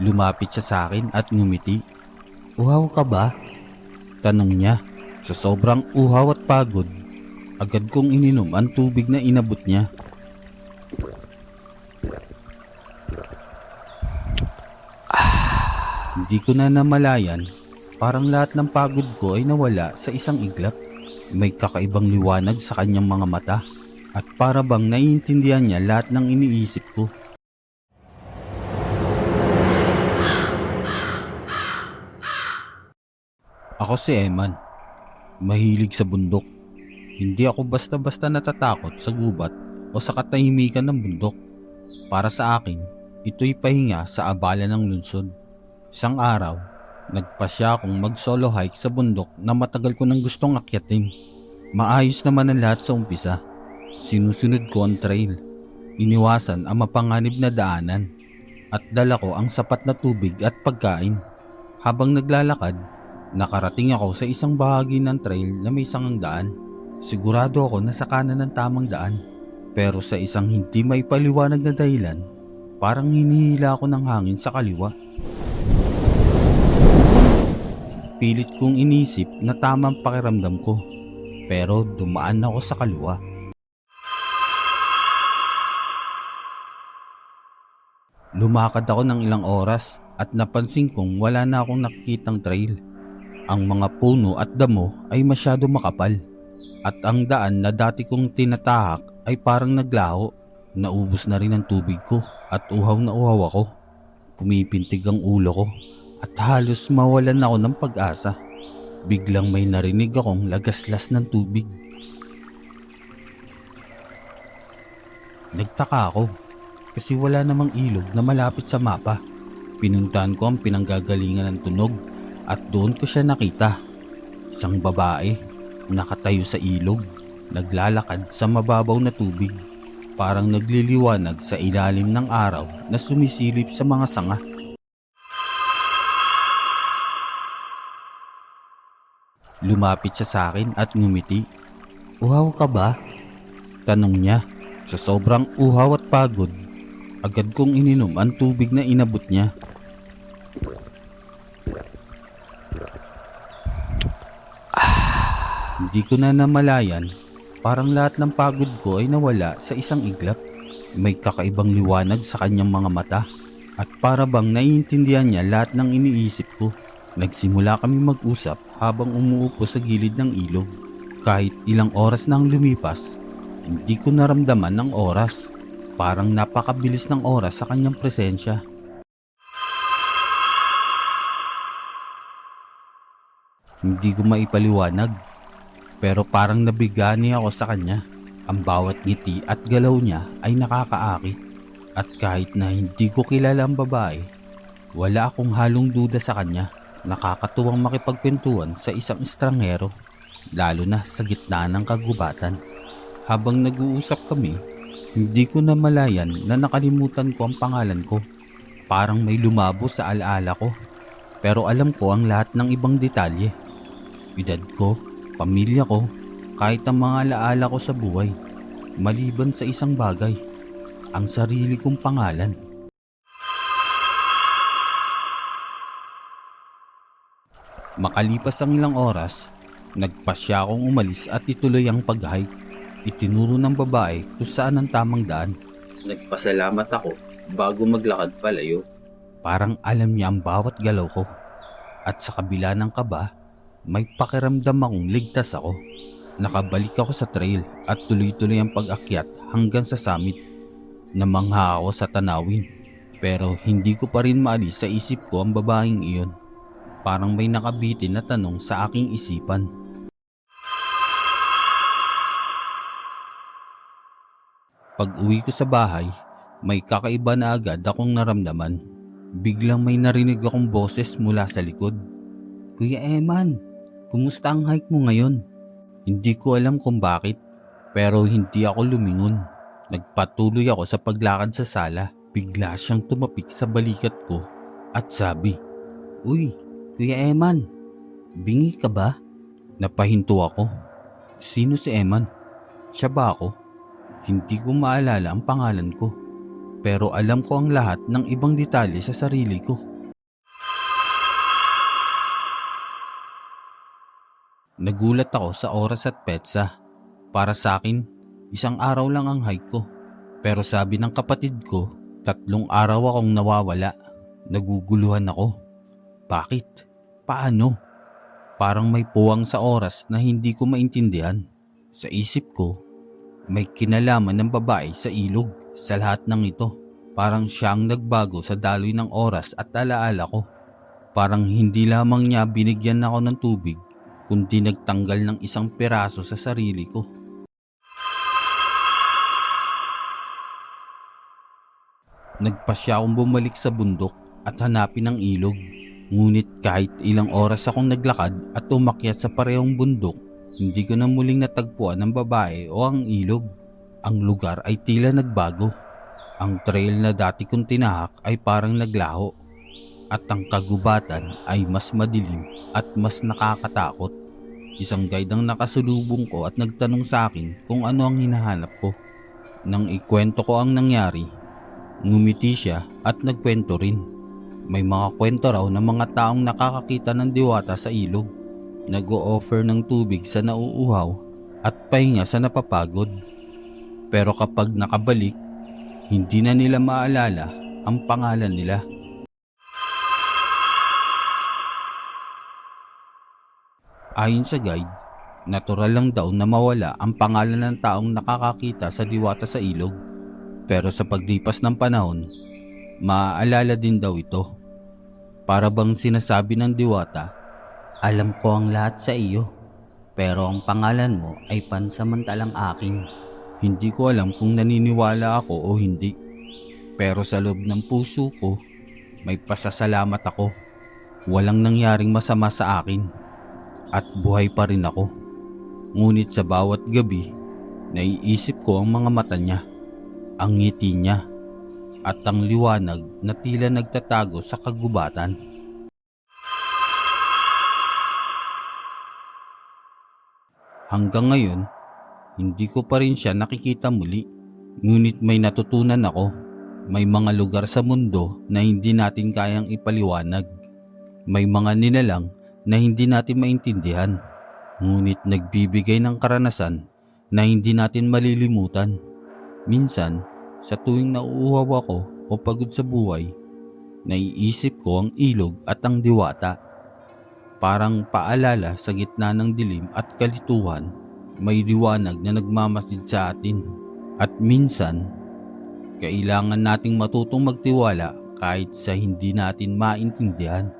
Lumapit siya sa akin at ngumiti. Uhaw ka ba? Tanong niya. Sa sobrang uhaw at pagod, agad kong ininom ang tubig na inabot niya. Ah, Hindi ko na namalayan, parang lahat ng pagod ko ay nawala sa isang iglap. May kakaibang liwanag sa kanyang mga mata at para bang naiintindihan niya lahat ng iniisip ko. Ako si Eman. Mahilig sa bundok. Hindi ako basta-basta natatakot sa gubat o sa katahimikan ng bundok. Para sa akin, ito'y pahinga sa abala ng lungsod. Isang araw, nagpasya akong mag-solo hike sa bundok na matagal ko nang gustong akyatin. Maayos naman ang lahat sa umpisa. Sinusunod ko ang trail. Iniwasan ang mapanganib na daanan at dala ko ang sapat na tubig at pagkain. Habang naglalakad, nakarating ako sa isang bahagi ng trail na may sangang daan. Sigurado ako na sa kanan ng tamang daan. Pero sa isang hindi may paliwanag na dahilan, parang hinihila ako ng hangin sa kaliwa. Pilit kong inisip na tamang pakiramdam ko. Pero dumaan ako sa kaliwa. Lumakad ako ng ilang oras at napansin kong wala na akong nakikitang trail. Ang mga puno at damo ay masyado makapal at ang daan na dati kong tinatahak ay parang naglaho. Naubos na rin ang tubig ko at uhaw na uhaw ako. Pumipintig ang ulo ko at halos mawalan ako ng pag-asa. Biglang may narinig akong lagaslas ng tubig. Nagtaka ako kasi wala namang ilog na malapit sa mapa. Pinuntahan ko ang pinanggagalingan ng tunog at doon ko siya nakita. Isang babae, nakatayo sa ilog, naglalakad sa mababaw na tubig. Parang nagliliwanag sa ilalim ng araw na sumisilip sa mga sanga. Lumapit siya sa akin at ngumiti. Uhaw ka ba? Tanong niya. Sa sobrang uhaw at pagod, agad kong ininom ang tubig na inabot niya. Hindi ko na namalayan, parang lahat ng pagod ko ay nawala sa isang iglap. May kakaibang liwanag sa kanyang mga mata at para bang naiintindihan niya lahat ng iniisip ko. Nagsimula kami mag-usap habang umuupo sa gilid ng ilog. Kahit ilang oras nang lumipas, hindi ko naramdaman ng oras. Parang napakabilis ng oras sa kanyang presensya. Hindi ko maipaliwanag pero parang nabigani ako sa kanya. Ang bawat ngiti at galaw niya ay nakakaakit. At kahit na hindi ko kilala ang babae, wala akong halong duda sa kanya. Nakakatuwang makipagkwentuhan sa isang estranghero, lalo na sa gitna ng kagubatan. Habang nag-uusap kami, hindi ko na malayan na nakalimutan ko ang pangalan ko. Parang may lumabo sa alaala ko. Pero alam ko ang lahat ng ibang detalye. Edad ko, pamilya ko, kahit ang mga alaala ko sa buhay. Maliban sa isang bagay, ang sarili kong pangalan. Makalipas ang ilang oras, nagpasya akong umalis at ituloy ang pag-hike. Itinuro ng babae kung saan ang tamang daan. Nagpasalamat ako bago maglakad palayo. Parang alam niya ang bawat galaw ko. At sa kabila ng kaba, may pakiramdam akong ligtas ako. Nakabalik ako sa trail at tuloy-tuloy ang pag-akyat hanggang sa summit. Namangha ako sa tanawin pero hindi ko pa rin maalis sa isip ko ang babaeng iyon. Parang may nakabitin na tanong sa aking isipan. Pag uwi ko sa bahay, may kakaiba na agad akong naramdaman. Biglang may narinig akong boses mula sa likod. Kuya Eman, kumusta ang hike mo ngayon? Hindi ko alam kung bakit, pero hindi ako lumingon. Nagpatuloy ako sa paglakad sa sala. Bigla siyang tumapik sa balikat ko at sabi, Uy, Kuya Eman, bingi ka ba? Napahinto ako. Sino si Eman? Siya ba ako? Hindi ko maalala ang pangalan ko. Pero alam ko ang lahat ng ibang detalye sa sarili ko. Nagulat ako sa oras at petsa. Para sa akin, isang araw lang ang hike ko. Pero sabi ng kapatid ko, tatlong araw akong nawawala. Naguguluhan ako. Bakit? Paano? Parang may puwang sa oras na hindi ko maintindihan. Sa isip ko, may kinalaman ng babae sa ilog sa lahat ng ito. Parang siyang nagbago sa daloy ng oras at alaala ko. Parang hindi lamang niya binigyan ako ng tubig, kundi nagtanggal ng isang piraso sa sarili ko. Nagpasya akong bumalik sa bundok at hanapin ang ilog. Ngunit kahit ilang oras akong naglakad at umakyat sa parehong bundok, hindi ko na muling natagpuan ang babae o ang ilog. Ang lugar ay tila nagbago. Ang trail na dati kong tinahak ay parang naglaho. At ang kagubatan ay mas madilim at mas nakakatakot. Isang guide ang nakasulubong ko at nagtanong sa akin kung ano ang hinahanap ko. Nang ikwento ko ang nangyari, ngumiti siya at nagkwento rin. May mga kwento raw ng mga taong nakakakita ng diwata sa ilog. Nag-o-offer ng tubig sa nauuhaw at pahinga sa napapagod. Pero kapag nakabalik, hindi na nila maalala ang pangalan nila. Ayon sa guide, natural lang daw na mawala ang pangalan ng taong nakakakita sa diwata sa ilog. Pero sa paglipas ng panahon, maaalala din daw ito. Para bang sinasabi ng diwata, Alam ko ang lahat sa iyo, pero ang pangalan mo ay pansamantalang akin. Hindi ko alam kung naniniwala ako o hindi. Pero sa loob ng puso ko, may pasasalamat ako. Walang nangyaring masama sa akin. At buhay pa rin ako. Ngunit sa bawat gabi, naiisip ko ang mga mata niya, ang ngiti niya, at ang liwanag na tila nagtatago sa kagubatan. Hanggang ngayon, hindi ko pa rin siya nakikita muli. Ngunit may natutunan ako. May mga lugar sa mundo na hindi natin kayang ipaliwanag. May mga nilalang na hindi natin maintindihan. Ngunit nagbibigay ng karanasan na hindi natin malilimutan. Minsan, sa tuwing nauuhaw ako o pagod sa buhay, naiisip ko ang ilog at ang diwata. Parang paalala sa gitna ng dilim at kalituhan, may liwanag na nagmamasid sa atin. At minsan, kailangan nating matutong magtiwala kahit sa hindi natin maintindihan.